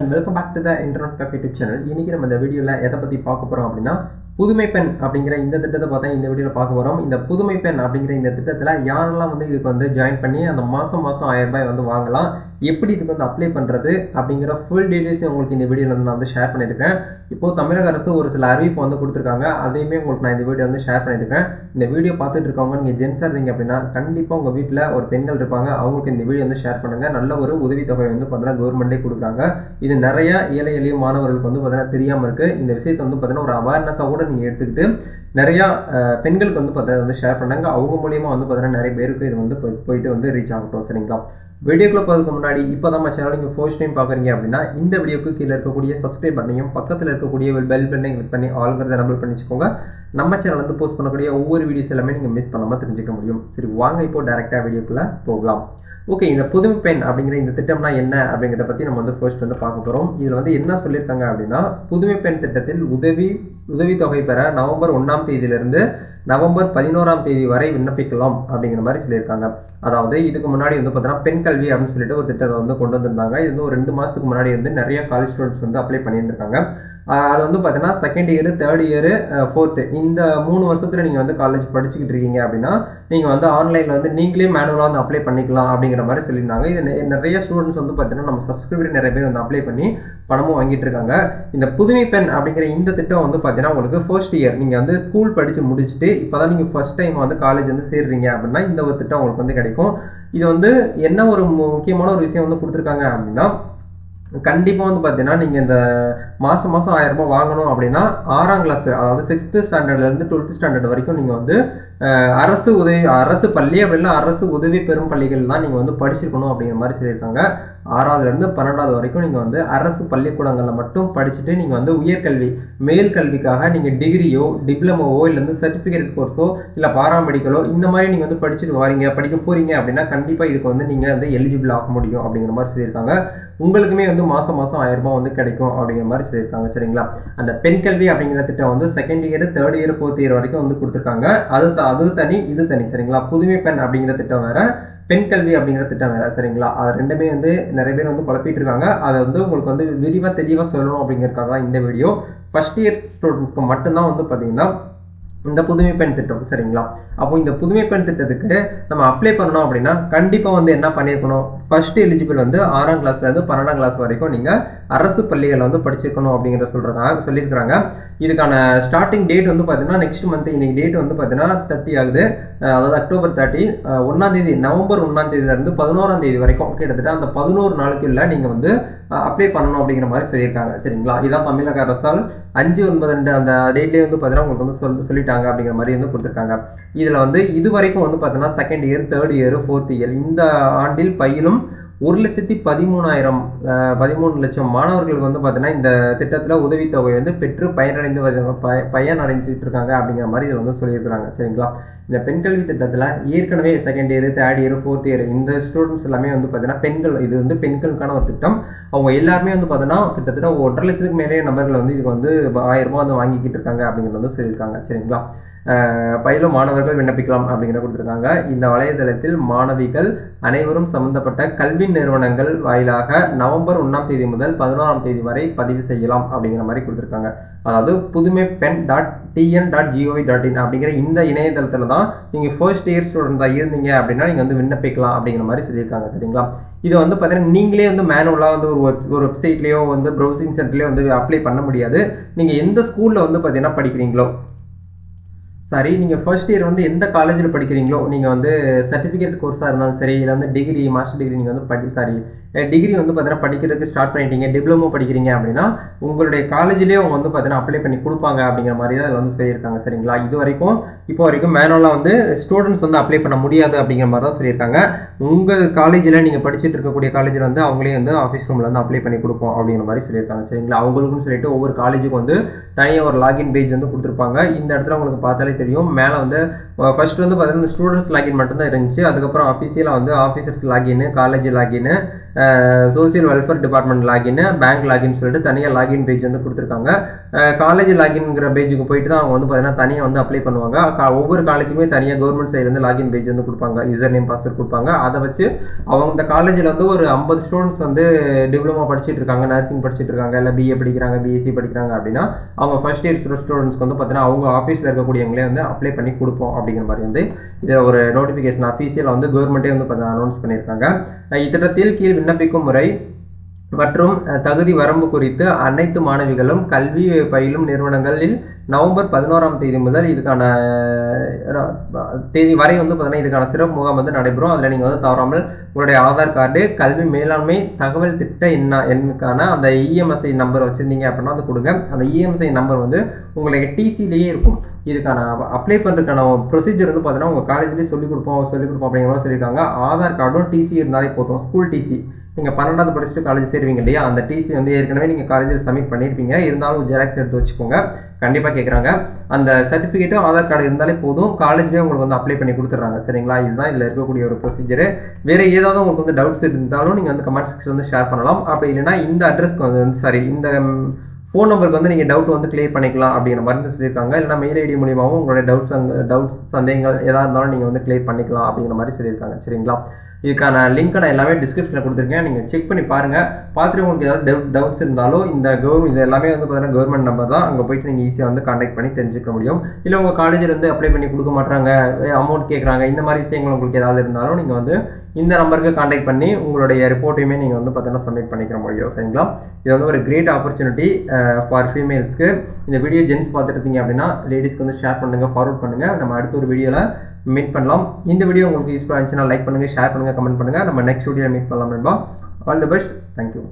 Welcome back to the internet cafe tube channel இன்னைக்கு நம்ம இந்த வீடியோவில் எதை பற்றி பார்க்க போகிறோம் அப்படின்னா புதுமை பெண் அப்படிங்கிற இந்த திட்டத்தை பார்த்தா இந்த வீடியோவில் பார்க்க போகிறோம் இந்த புதுமை பெண் அப்படிங்கிற இந்த திட்டத்தில் யாரெல்லாம் வந்து இதுக்கு வந்து ஜாயின் பண்ணி அந்த மாதம் மாதம் ஆயிரம் ரூபாய் வந்து வாங்கலாம் எப்படி இதுக்கு வந்து அப்ளை பண்ணுறது அப்படிங்கிற ஃபுல் டீடைல்ஸ் உங்களுக்கு இந்த வீடியோவில் வந்து நான் வந்து ஷேர் பண்ணியிருக்கேன். இப்போது தமிழக அரசு ஒரு சில அறிவிப்பு வந்து கொடுத்துருக்காங்க. அதையுமே உங்களுக்கு நான் இந்த வீடியோ வந்து ஷேர் பண்ணியிருக்கேன். இந்த வீடியோ பார்த்துட்டு இருக்கவங்க நீங்கள் ஜென்ஸாக இருந்தீங்க அப்படின்னா கண்டிப்பாக உங்கள் வீட்டில் ஒரு பெண்கள் இருப்பாங்க. அவங்களுக்கு இந்த வீடியோ வந்து ஷேர் பண்ணுங்கள் நல்ல ஒரு உதவித்தொகை வந்து பார்த்தீங்கன்னா கவர்மெண்ட்லேயே கொடுக்குறாங்க. இது நிறைய ஏழை எளிய மாணவர்களுக்கு வந்து பார்த்தீங்கன்னா தெரியாமல் இருக்குது இந்த விஷயத்தை வந்து பார்த்தீங்கன்னா ஒரு அவேர்னஸாக கூட நீங்கள் எடுத்துக்கிட்டு நிறையா பெண்களுக்கு வந்து பார்த்தீங்கன்னா வந்து ஷேர் பண்ணாங்க. அவங்க மூலியமாக வந்து பார்த்தீங்கன்னா நிறைய பேருக்கு இது வந்து போயிட்டு வந்து ரீச் ஆகட்டும். சரிங்களா? வீடியோக்குள்ள போகிறதுக்கு முன்னாடி இப்போ தான் நம்ம சேனல் நீங்கள் ஃபர்ஸ்ட் டைம் பார்க்குறீங்க அப்படின்னா இந்த வீடியோக்கு கீழே இருக்கக்கூடிய சப்ஸ்கிரைப் பண்ணையும் பக்கத்தில் இருக்கக்கூடிய பெல் பட்டனையும் கிளிக் பண்ணி ஆளுங்கிறத நம்பர் பண்ணிச்சுக்கோங்க. நம்ம சேனல் வந்து போஸ்ட் பண்ணக்கூடிய ஒவ்வொரு வீடியோஸ் எல்லாமே நீங்கள் மிஸ் பண்ணாமல் தெரிஞ்சுக்க முடியும். சரி வாங்க இப்போ டேரெக்டாக வீடியோக்குள்ளே போகலாம். ஓகே இந்த புதுமை பெண் அப்படிங்கிற இந்த திட்டம்னா என்ன அப்படிங்கிறத பற்றி நம்ம வந்து ஃபர்ஸ்ட் வந்து பார்க்க போகிறோம் இதில் வந்து என்ன சொல்லியிருக்காங்க அப்படின்னா புதுமை பெண் திட்டத்தில் உதவி உதவித்தொகை பெற நவம்பர் ஒன்றாம் தேதியிலிருந்து நவம்பர் பதினோராம் தேதி வரை விண்ணப்பிக்கலாம் அப்படிங்கிற மாதிரி சொல்லியிருக்காங்க. அதாவது இதுக்கு முன்னாடி வந்து பார்த்தீங்கன்னா பெண் கல்வி அப்படின்னு சொல்லிட்டு ஒரு திட்டத்தை வந்து கொண்டு வந்திருந்தாங்க. இது வந்து ஒரு ரெண்டு மாதத்துக்கு முன்னாடி வந்து நிறைய காலேஜ் ஸ்டூடெண்ட்ஸ் வந்து அப்ளை பண்ணியிருந்திருக்காங்க. அது வந்து பார்த்தீங்கன்னா second year third year fourth இந்த மூணு வருஷத்தில் நீங்கள் வந்து காலேஜ் படிச்சுக்கிட்டு இருக்கீங்க அப்படின்னா நீங்கள் வந்து ஆன்லைனில் வந்து நீங்களே மேனுவலாக வந்து அப்ளை பண்ணிக்கலாம் அப்படிங்கிற மாதிரி சொல்லியிருந்தாங்க. இது நிறைய ஸ்டூடெண்ட்ஸ் வந்து பார்த்தீங்கன்னா நம்ம சப்ஸ்கிரைபர் நிறைய பேர் வந்து அப்ளை பண்ணி பணமும் வாங்கிட்டு இருக்காங்க. இந்த புதுமை பெண் அப்படிங்கிற இந்த திட்டம் வந்து பார்த்தீங்கன்னா உங்களுக்கு ஃபர்ஸ்ட் இயர் நீங்கள் வந்து ஸ்கூல் படித்து முடிச்சுட்டு இப்போ தான் நீங்கள் ஃபர்ஸ்ட் டைம் வந்து காலேஜ் வந்து சேர்றீங்க அப்படின்னா இந்த ஒரு திட்டம் உங்களுக்கு வந்து கிடைக்கும். இது வந்து என்ன ஒரு மு- முக்கியமான ஒரு விஷயம் வந்து கொடுத்துருக்காங்க அப்படின்னா கண்டிப்பாக வந்து பார்த்தீங்கன்னா நீங்கள் இந்த மாதம் மாதம் ஆயிரம் ரூபாய் வாங்கணும் அப்படின்னா ஆறாம் கிளாஸ் அதாவது சிக்ஸ்த்து ஸ்டாண்டர்ட்லேருந்து டுவெல்த்து ஸ்டாண்டர்ட் வரைக்கும் நீங்கள் வந்து அரசு உதவி அரசு பள்ளி அப்படின்னா அரசு உதவி பெறும் பள்ளிகள் தான் நீங்கள் வந்து படிச்சிருக்கணும் அப்படிங்கிற மாதிரி சொல்லியிருக்காங்க. ஆறாவதுலேருந்து பன்னெண்டாவது வரைக்கும் நீங்கள் வந்து அரசு பள்ளிக்கூடங்களில் மட்டும் படிச்சுட்டு நீங்கள் வந்து உயர்கல்வி மேல் கல்விக்காக நீங்கள் டிகிரியோ டிப்ளமோவோ இல்லை வந்து சர்டிஃபிகேட் கோர்ஸோ இல்லை பாராமெடிக்கலோ இந்த மாதிரி நீங்கள் வந்து படிச்சுட்டு வரீங்க படிக்க போகிறீங்க அப்படின்னா கண்டிப்பாக இதுக்கு வந்து நீங்கள் வந்து எலிஜிபிள் ஆக முடியும் அப்படிங்கிற மாதிரி சொல்லியிருக்காங்க. உங்களுக்குமே வந்து மாதம் மாதம் ஆயிரம் ரூபாய் வந்து கிடைக்கும் அப்படிங்கிற மாதிரி சொல்லியிருக்காங்க சரிங்களா? அந்த பெண் கல்வி அப்படிங்கிற திட்டம் வந்து second year third year fourth year வரைக்கும் வந்து கொடுத்துருக்காங்க. அது த- அது தனி இது தனி சரிங்களா? புதுமை பெண் அப்படிங்கிற திட்டம் வேற. பெண் கல்வி அப்படிங்கிற திட்டம் வேற சரிங்களா? அது ரெண்டுமே வந்து நிறைய பேர் வந்து குழப்பிட்டு இருக்காங்க அதை வந்து உங்களுக்கு வந்து விரிவாக தெளிவாக சொல்லணும் அப்படிங்கிறதுக்காக தான் இந்த வீடியோ ஃபர்ஸ்ட் இயர் ஸ்டூடெண்ட்ஸ்க்கு மட்டும்தான் வந்து பார்த்தீங்கன்னா இந்த புதுமை பெண் திட்டம் சரிங்களா? அப்போ இந்த புதுமை பெண் திட்டத்துக்கு நம்ம அப்ளை பண்ணணும் அப்படின்னா கண்டிப்பாக வந்து என்ன பண்ணியிருக்கணும் ஃபர்ஸ்ட் எலிஜிபிள் வந்து ஆறாம் கிளாஸ்லேருந்து பன்னெண்டாம் கிளாஸ் வரைக்கும் நீங்கள் அரசு பள்ளிகளில் வந்து படிச்சிருக்கணும் அப்படிங்கிறத சொல்கிறாங்க சொல்லியிருக்கிறாங்க. இதுக்கான ஸ்டார்டிங் டேட் வந்து பார்த்தீங்கன்னா நெக்ஸ்ட் மந்த் இன்னைக்கு டேட் வந்து பார்த்தீங்கன்னா தேர்ட்டி ஆகுது. அதாவது அக்டோபர் தேர்ட்டி ஒன்றாந்தேதி நவம்பர் ஒன்றாம் தேதியிலேருந்து பதினோராம் தேதி வரைக்கும் கிட்டத்தட்ட அந்த பதினோரு நாளுக்குள்ள நீங்கள் வந்து அப்ளை பண்ணணும் அப்படிங்கிற மாதிரி சொல்லியிருக்காங்க சரிங்களா? இதான் தமிழக அரசால் அஞ்சு ஒன்பது ரெண்டு அந்த டேட்லேயே வந்து பார்த்தீங்கன்னா உங்களுக்கு வந்து சொல் சொல்லிட்டாங்க அப்படிங்கிற மாதிரி வந்து கொடுத்துருக்காங்க. இதில் வந்து இது வரைக்கும் வந்து பார்த்தீங்கன்னா second year third year fourth year இந்த ஆண்டில் பயிலும் ஒரு லட்சத்தி பதிமூணாயிரம் பதிமூணு லட்சம் மாணவர்களுக்கு வந்து பார்த்தீங்கன்னா இந்த திட்டத்தில் உதவித்தொகை வந்து பெற்று பயனடைந்து வரு- பய- பயனடைஞ்சிட்டு இருக்காங்க அப்படிங்கிற மாதிரி இதில் வந்து சொல்லியிருக்கிறாங்க. சரிங்களா? இந்த பெண் கல்வி திட்டத்தில் ஏற்கனவே second year third year fourth year இந்த ஸ்டூடெண்ட்ஸ் எல்லாமே வந்து பார்த்தீங்கன்னா பெண்கள் இது வந்து பெண்களுக்கான ஒரு திட்டம். அவங்க எல்லாருமே வந்து பார்த்தீங்கன்னா கிட்டத்தட்ட ஒன்றரை லட்சத்துக்கு மேலே நபர்கள் வந்து இதுக்கு வந்து ஆயிரம் ரூபாய் வந்து வாங்கிக்கிட்டு இருக்காங்க அப்படிங்கிறது வந்து சொல்லியிருக்காங்க. சரிங்களா? அஹ் பயிலும் மாணவர்கள் விண்ணப்பிக்கலாம் அப்படிங்கிற கொடுத்துருக்காங்க. இந்த வலைதளத்தில் மாணவிகள் அனைவரும் சம்பந்தப்பட்ட கல்வி நிறுவனங்கள் வாயிலாக நவம்பர் ஒன்றாம் தேதி முதல் பதினோராம் தேதி வரை பதிவு செய்யலாம் அப்படிங்கிற மாதிரி கொடுத்துருக்காங்க. அதாவது புதுமை பெண் dot TN dot G O V dot in அப்படிங்கிற இந்த இணையதளத்தில் தான் நீங்கள் ஃபர்ஸ்ட் இயர் ஸ்டூடெண்ட்டாக இருந்தீங்க அப்படின்னா நீங்கள் வந்து விண்ணப்பிக்கலாம் அப்படிங்கிற மாதிரி சொல்லியிருக்காங்க சரிங்களா? இது வந்து பார்த்தீங்கன்னா நீங்களே வந்து மேனுவலாக வந்து ஒரு வெப் ஒரு வெப்சைட்லேயோ வந்து ப்ரௌசிங் சென்டர்லேயோ வந்து அப்ளை பண்ண முடியாது. நீங்கள் எந்த ஸ்கூலில் வந்து பார்த்தீங்கன்னா படிக்கிறீங்களோ சரி நீங்கள் ஃபர்ஸ்ட் இயர் வந்து எந்த காலேஜில் படிக்கிறீங்களோ நீங்கள் வந்து சர்டிஃபிகேட் கோர்ஸாக இருந்தாலும் சரி இல்லை வந்து டிகிரி மாஸ்டர் டிகிரி நீங்கள் வந்து படி சாரி டிகிரி வந்து பார்த்தீங்கன்னா படிக்கிறதுக்கு ஸ்டார்ட் பண்ணிட்டீங்க டிப்ளமோ படிக்கிறீங்க அப்படின்னா உங்களுடைய காலேஜ்லேயே அவங்க வந்து பார்த்தீங்கன்னா அப்ளை பண்ணி கொடுப்பாங்க அப்படிங்கிற மாதிரி தான் அதில் வந்து சொல்லியிருக்காங்க சரிங்களா? இது வரைக்கும் இப்போ வரைக்கும் மேனுவலாக வந்து ஸ்டூடெண்ட்ஸ் வந்து அப்ளை பண்ண முடியாது அப்படிங்கிற மாதிரி தான் சொல்லியிருக்காங்க. உங்கள் காலேஜில் நீங்கள் படிச்சுட்டு இருக்கக்கூடிய காலேஜில் வந்து அவங்களே வந்து ஆஃபீஸ் ரூமில் வந்து அப்ளை பண்ணி கொடுப்போம் அப்படிங்கிற மாதிரி சொல்லியிருக்காங்க சரிங்களா? அவங்களுக்குன்னு சொல்லிட்டு ஒவ்வொரு காலேஜுக்கு வந்து தனியாக ஒரு லாகின் பேஜ் வந்து கொடுத்துருப்பாங்க. இந்த இடத்துல உங்களுக்கு பார்த்தாலே தெரியும் மேலே வந்து ஃபர்ஸ்ட் வந்து பார்த்தீங்கன்னா ஸ்டூடெண்ட்ஸ் லாகின் மட்டும்தான் இருந்துச்சு. அதுக்கப்புறம் அஃபிஷியலாக வந்து officers login college login social welfare department login bank login சொல்லிட்டு தனியாக லாகின் பேஜ் வந்து கொடுத்துருக்காங்க. காலேஜ் லாகின்ங்கிற பேஜுக்கு போயிட்டு தான் அவங்க வந்து பார்த்தீங்கன்னா தனியாக வந்து அப்ளை பண்ணுவாங்க. கா- ஒவ்வொரு காலேஜுமே தனியாக கவர்மெண்ட் சைட்லேருந்து லாகின் பேஜ் வந்து கொடுப்பாங்க. யூசர் நேம் பாஸ்வேர்ட் கொடுப்பாங்க. அதை வச்சு அவங்க இந்த காலேஜில் வந்து ஒரு ஐம்பது ஸ்டூடெண்ட்ஸ் வந்து டிப்ளமோ படிச்சுட்டு இருக்காங்க நர்சிங் படிச்சுட்டு இருக்காங்க இல்லை பிஏ படிக்கிறாங்க பிஎஸ்சி படிக்கிறாங்க அப்படின்னா அவங்க ஃபர்ஸ்ட் இயர் ஸ்டூடெண்ட்ஸ்க்கு வந்து பார்த்தீங்கன்னா அவங்க ஆஃபீஸில் இருக்கக்கூடியவங்களே வந்து அப்ளை பண்ணி கொடுப்போம் அப்படிங்கிற மாதிரி வந்து இதில் ஒரு நோட்டிஃபிகேஷன் அஃபீஷியலாக வந்து கவர்மெண்ட்டே வந்து பார்த்தீங்கன்னா அனௌன்ஸ் பண்ணியிருக்காங்க. இத்திட்டத்தில் கீழ் விண்ணப்பிக்கும் முறை மற்றும் தகுதி வரம்பு குறித்து அனைத்து மாணவிகளும் கல்வி பயிலும் நிறுவனங்களில் நவம்பர் பதினோராம் தேதி முதல் இதுக்கான தேதி வரை வந்து பார்த்தீங்கன்னா இதுக்கான சிறப்பு முகாம் வந்து நடைபெறும். அதில் நீங்கள் வந்து தவறாமல் உங்களுடைய ஆதார் கார்டு கல்வி மேலாண்மை தகவல் திட்ட என்ன எண்ணுக்கான அந்த இஎம்எஸ்ஐ நம்பர் வச்சுருந்தீங்க அப்படின்னா அது கொடுங்க. அந்த இஎம்எஸ்ஐ நம்பர் வந்து உங்களுக்கு டிசிலேயே இருக்கும். இதுக்கான அப்ளை பண்ணுறதுக்கான ப்ரொசீஜர் வந்து பார்த்தீங்கன்னா உங்கள் காலேஜ்லேயே சொல்லிக் கொடுப்போம் சொல்லிக் கொடுப்போம் அப்படிங்கிற மாதிரி சொல்லியிருக்காங்க ஆதார் கார்டும் டிசி இருந்தாலே போதும். School TC. நீங்கள் பன்னெண்டாவது படிச்சுட்டு காலேஜ் சேருவீங்க இல்லையா? அந்த டிசி வந்து ஏற்கனவே நீங்கள் காலேஜில் சப்மிட் பண்ணியிருப்பீங்க இருந்தாலும் ஜெராக்ஸ் எடுத்து வச்சுக்கோங்க. கண்டிப்பாக கேட்குறாங்க அந்த சர்டிஃபிகேட்டும் ஆதார் கார்டு இருந்தாலே போதும். காலேஜ்லேயே உங்களுக்கு வந்து அப்ளை பண்ணி கொடுத்துட்றாங்க. சரிங்களா? இதுதான் இதில் இருக்கக்கூடிய ஒரு ப்ரொசீஜர் வேறு ஏதாவது உங்களுக்கு வந்து டவுட்ஸ் இருந்தாலும் நீங்கள் வந்து கமெண்ட் செக்ஷன் வந்து ஷேர் பண்ணலாம். அப்படி இல்லைன்னா இந்த அட்ரஸ்க்கு வந்து சாரி இந்த ஃபோன் நம்பருக்கு வந்து நீங்கள் டவுட் வந்து கிளியர் பண்ணிக்கலாம் அப்படிங்கிற மாதிரி வந்து சொல்லியிருக்காங்க. இல்லைனா மெயில் ஐடி மூலியமாகவும் உங்களுடைய டவுட்ஸ் அந்த டவுட்ஸ் சந்தேகங்கள் எதாக இருந்தாலும் நீங்கள் வந்து கிளியர் பண்ணிக்கலாம் அப்படிங்கிற மாதிரி சொல்லியிருக்காங்க. சரிங்களா? இதுக்கான லிங்க்கை நான் எல்லாமே டிஸ்கிரிப்ஷனில் கொடுத்துருக்கேன். நீங்கள் செக் பண்ணி பாருங்கள் பார்த்துட்டு உங்களுக்கு ஏதாவது டவுட் டவுட்ஸ் இருந்தாலும் இந்த கவர்மெண்ட் இது எல்லாமே வந்து பார்த்தீங்கன்னா கவர்மெண்ட் நம்பர் தான். அங்கே போயிட்டு நீங்கள் ஈஸியாக வந்து காண்டாக்ட் பண்ணி தெரிஞ்சுக்க முடியும். இல்லை உங்கள் காலேஜில் வந்து அப்ளை பண்ணி கொடுக்க மாட்டாங்க அமௌண்ட் கேட்குறாங்க இந்த மாதிரி விஷயங்கள் உங்களுக்கு ஏதாவது இருந்தாலும் நீங்கள் வந்து இந்த நம்பருக்கு காண்டாக்ட் பண்ணி உங்களுடைய ரிப்போர்ட்டையுமே நீங்கள் வந்து பார்த்தீங்கன்னா சப்மிட் பண்ணிக்கிற முடியும். சரிங்களா? இது வந்து ஒரு கிரேட் ஆப்பர்ச்சுனிட்டி ஃபார் ஃபீமேல்ஸ்க்கு இந்த வீடியோ ஜென்ஸ் பார்த்துட்டு இருக்கீங்க அப்படின்னா லேடிஸ்க்கு வந்து ஷேர் பண்ணுங்கள் ஃபார்வர்ட் பண்ணுங்கள் நம்ம அடுத்த ஒரு வீடியோவில் மீட் பண்ணலாம். இந்த வீடியோ உங்களுக்கு யூஸ்ஃபுல்லாக இருந்துச்சுன்னா லைக் பண்ணுங்கள் ஷேர் பண்ணுங்கள் கமெண்ட் பண்ணுங்கள் நம்ம நெக்ஸ்ட் வீடியோவில் மீட் பண்ணலாம் நண்பா. All the best thank you